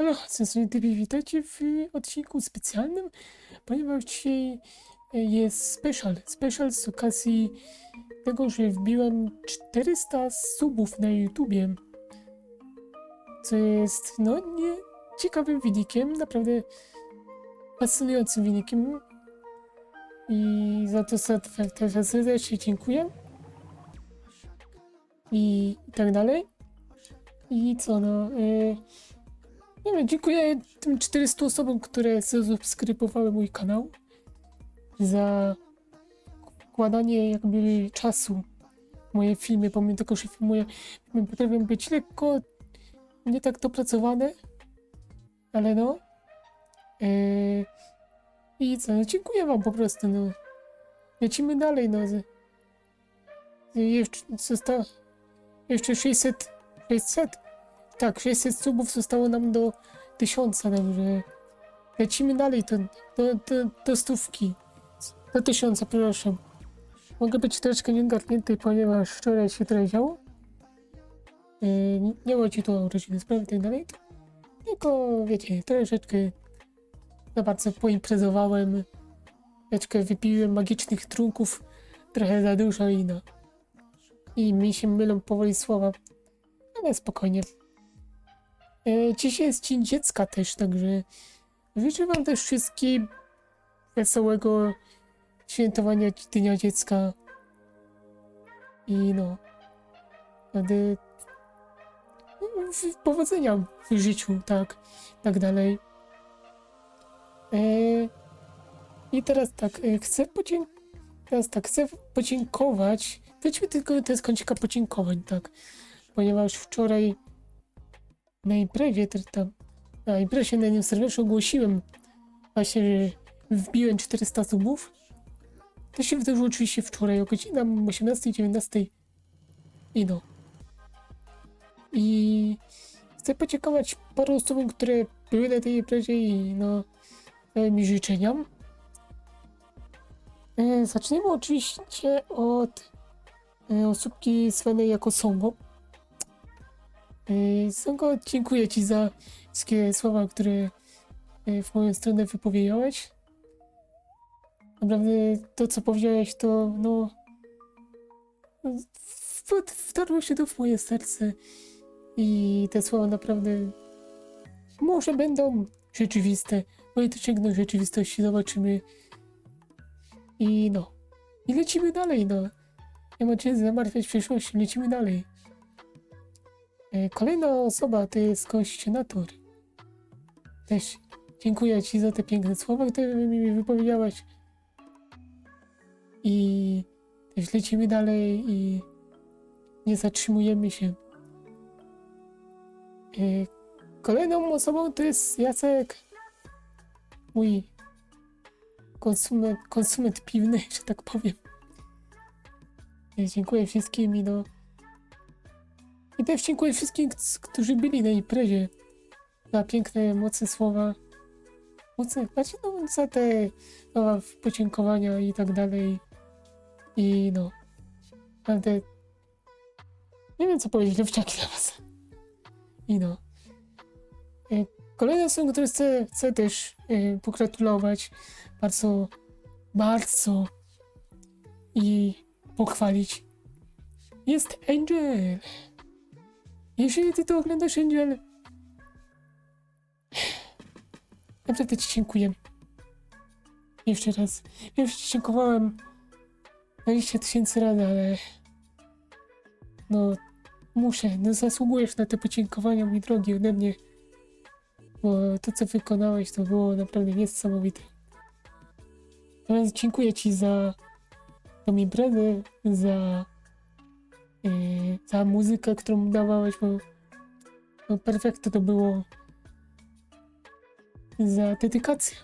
Halo, Sensor TV, witajcie w odcinku specjalnym, ponieważ dzisiaj e, jest special. Special z okazji tego, że wbiłem 400 subów na YouTubie. Co jest, no, nie ciekawym wynikiem, naprawdę fascynującym wynikiem. I za to serdecznie dziękuję. I tak dalej. I co no, y, nie wiem, dziękuję tym 400 osobom, które zasubskrybowały mój kanał za wkładanie jakby czasu w moje filmy, pomimo tego, że filmuję, potrafią być lekko nie tak dopracowane, ale no. Yy, I co, no dziękuję wam po prostu, no. Lecimy dalej, no. Jeszcze zostało jeszcze 600, 600 tak, 600 subów zostało nam do 1000, także lecimy dalej do, do, do, do stówki. Do 1000, przepraszam. Mogę być troszeczkę nieogarnięty, ponieważ wczoraj się trochę działo. Yy, nie- chodzi tu o rodziny sprawy tak dalej. Tylko, wiecie, troszeczkę za bardzo poimprezowałem. Troszeczkę wypiłem magicznych trunków, trochę za dużo i no. I mi się mylą powoli słowa. Ale spokojnie. E, Dzisiaj jest Dzień Dziecka też, także życzę Wam też wszystkim wesołego świętowania Dnia Dziecka. I no, wtedy no, powodzenia w życiu, tak, tak dalej. E, I teraz tak, e, chcę podziękować, teraz tak, chcę podziękować, wejdźmy tylko, jest kącika podziękowań, tak, ponieważ wczoraj na imprezie, też na imprezie na nim serdecznie ogłosiłem właśnie, że wbiłem 400 subów. To się wydarzyło oczywiście wczoraj o godzinie 18-19 i no. I chcę podziękować paru osobom, które były na tej imprezie i no dały mi życzenia. E, Zaczniemy oczywiście od e, osóbki zwanej jako Songo. Yy, Songo, dziękuję Ci za wszystkie słowa, które yy, w moją stronę wypowiedziałeś. Naprawdę to, co powiedziałeś, to no. Wtarło się to w moje serce i te słowa naprawdę może będą rzeczywiste. I to ciągną rzeczywistości, zobaczymy. I no. I lecimy dalej, no. Nie ma cię zamartwiać przyszłości, lecimy dalej. E, Kolejna osoba to jest Kościnator. Też dziękuję Ci za te piękne słowa, które mi wypowiedziałaś. I też lecimy dalej i nie zatrzymujemy się. E, Kolejną osobą to jest Jacek, mój konsument, konsument piwny, że tak powiem. E, Dziękuję wszystkim i no. I też dziękuję wszystkim, którzy byli na imprezie. Za piękne, mocne słowa. Mocne, znaczy no, za te słowa podziękowania i tak dalej. I no. Naprawdę. Nie wiem co powiedzieć, lewciaki dla was. I no. E, Kolejną osobą, której chcę, chcę też e, pogratulować bardzo, bardzo i pochwalić jest Angel. Jeżeli ty to oglądasz, Angel, naprawdę ci dziękuję. Jeszcze raz. Wiem, że ci dziękowałem 20 tysięcy razy, ale no muszę, no zasługujesz na te podziękowania, mój drogi, ode mnie. Bo to, co wykonałeś, to było naprawdę niesamowite. Więc dziękuję ci za tą imprezę, za za muzykę, którą dawałeś, bo no perfekto to było za dedykację.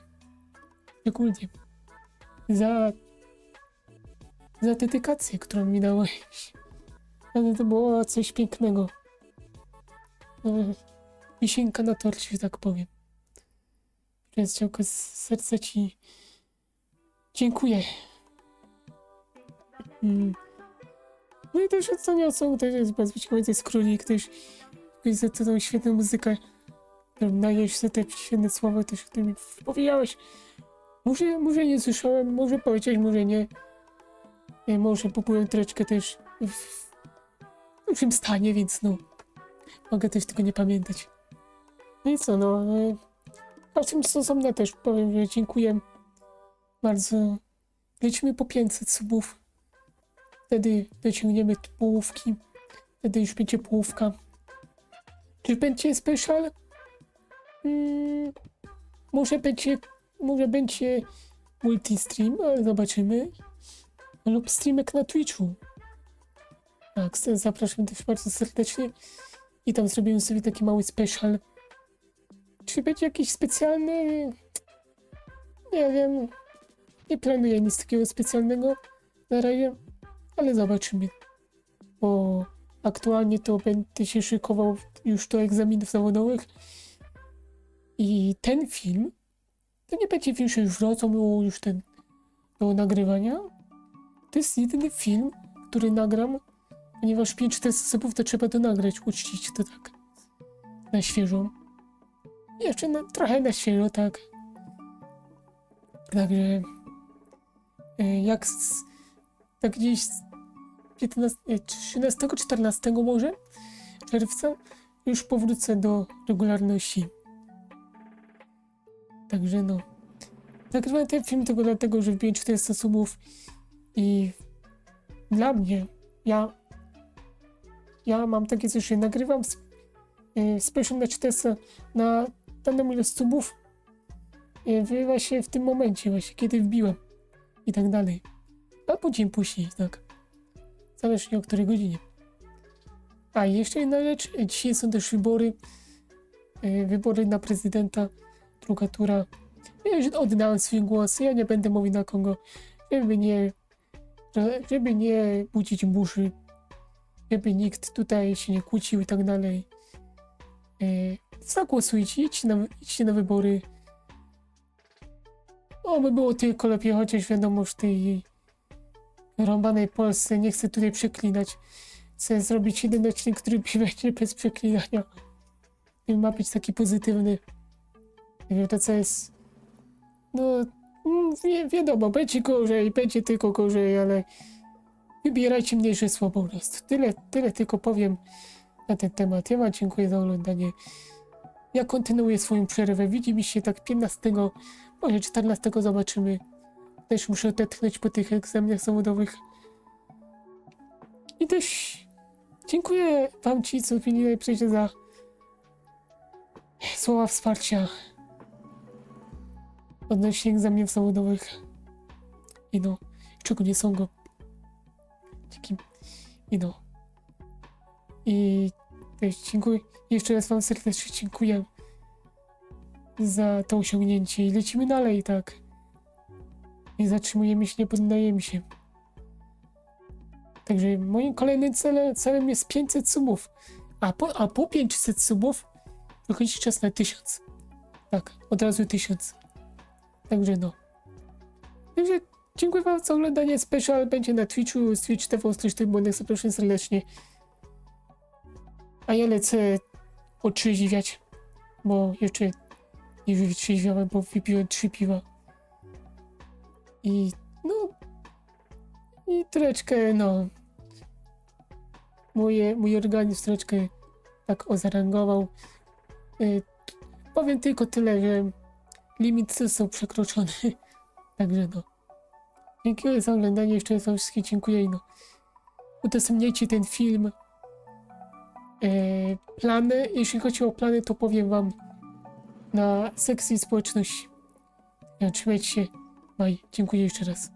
Szczególnie. Za za dedykację, którą mi dałeś. Ale to było coś pięknego. Yy, Wisienka na torcie, że tak powiem. Więc ciałko z serca ci dziękuję. Mm. No i też ostatnią osobą też jest bardzo ciekawe, to jest Królik, też jest za tą świetną muzykę. Najesz sobie te świetne słowa, też które mi powiedziałeś. Może, może nie słyszałem, może powiedziałeś, może nie. E, Może pobyłem troszeczkę też w lepszym stanie, więc no. Mogę też tego nie pamiętać. No i co, no. e, A w tym stosowne też powiem, że dziękuję bardzo. Lecimy po 500 subów. Wtedy dociągniemy połówki. Wtedy już będzie połówka. Czy będzie special? Mm, może będzie, może będzie multistream, ale zobaczymy. Lub streamek na Twitchu. Tak, zapraszam też bardzo serdecznie. I tam zrobimy sobie taki mały special. Czy będzie jakiś specjalny? Nie wiem. Nie planuję nic takiego specjalnego na razie, ale zobaczymy. Bo aktualnie to będę się szykował już do egzaminów zawodowych. I ten film to nie będzie film, że już wracam było już ten do nagrywania. To jest jedyny film, który nagram, ponieważ 5-4 sposobów to trzeba to nagrać, uczcić to tak. Na świeżo. Jeszcze na, trochę na świeżo, tak. Także e, jak z, tak gdzieś z 15, e, 13, 14 może czerwca już powrócę do regularności. Także no. Nagrywałem ten film tylko dlatego, że wbiłem 400 subów i dla mnie, ja ja mam takie coś, że nagrywam e, special na 400 na daną ilość subów e, w- właśnie w tym momencie właśnie, kiedy wbiłem i tak dalej. Albo dzień później, tak. Zależnie o której godzinie. A jeszcze jedna rzecz, dzisiaj są też wybory, e, wybory na prezydenta, druga tura. Ja już oddałem swój głos, ja nie będę mówił na kogo, żeby nie, żeby nie budzić burzy, żeby nikt tutaj się nie kłócił i tak dalej. E, zagłosujcie, idźcie na, idźcie na wybory. O, by było tylko lepiej, chociaż wiadomo, w tej rąbanej Polsce nie chcę tutaj przeklinać. Chcę zrobić jeden odcinek, który będzie bez przeklinania. I ma być taki pozytywny. Nie wiem, to co jest... No, mm, wi wiadomo, będzie gorzej, będzie tylko gorzej, ale wybierajcie mniejsze po prostu. Tyle, tyle tylko powiem na ten temat. Ja wam dziękuję za oglądanie. Ja kontynuuję swoją przerwę. Widzimy się tak 15, może 14 zobaczymy. Też muszę odetchnąć po tych egzaminach zawodowych. I też dziękuję wam ci, co mieli najpierw za słowa wsparcia odnośnie egzaminów zawodowych. I no, czego nie są go. Dzięki. I no. I też dziękuję. Jeszcze raz wam serdecznie dziękuję za to osiągnięcie. I lecimy dalej, tak. Nie zatrzymujemy się, nie poddajemy się. Także moim kolejnym celem, celem jest 500 subów. A po, a po 500 subów wychodzi czas na 1000. Tak, od razu 1000. Także no. Także dziękuję wam za oglądanie. Special będzie na Twitchu, z Twitch TV, z TV, zapraszam serdecznie. A ja lecę otrzeźwiać, bo jeszcze nie wytrzeźwiałem, bo wypiłem trzy piwa. I no... I troszeczkę, no... Moje, mój organizm troszeczkę tak ozarangował. Y, powiem tylko tyle, że limit został przekroczony. Także no. Dziękuję za oglądanie, jeszcze raz wszystkim dziękuję i no. Udostępniajcie ten film. E, plany, jeśli chodzi o plany, to powiem wam na sekcji społeczności. Trzymajcie się. Bye. Dziękuję jeszcze raz.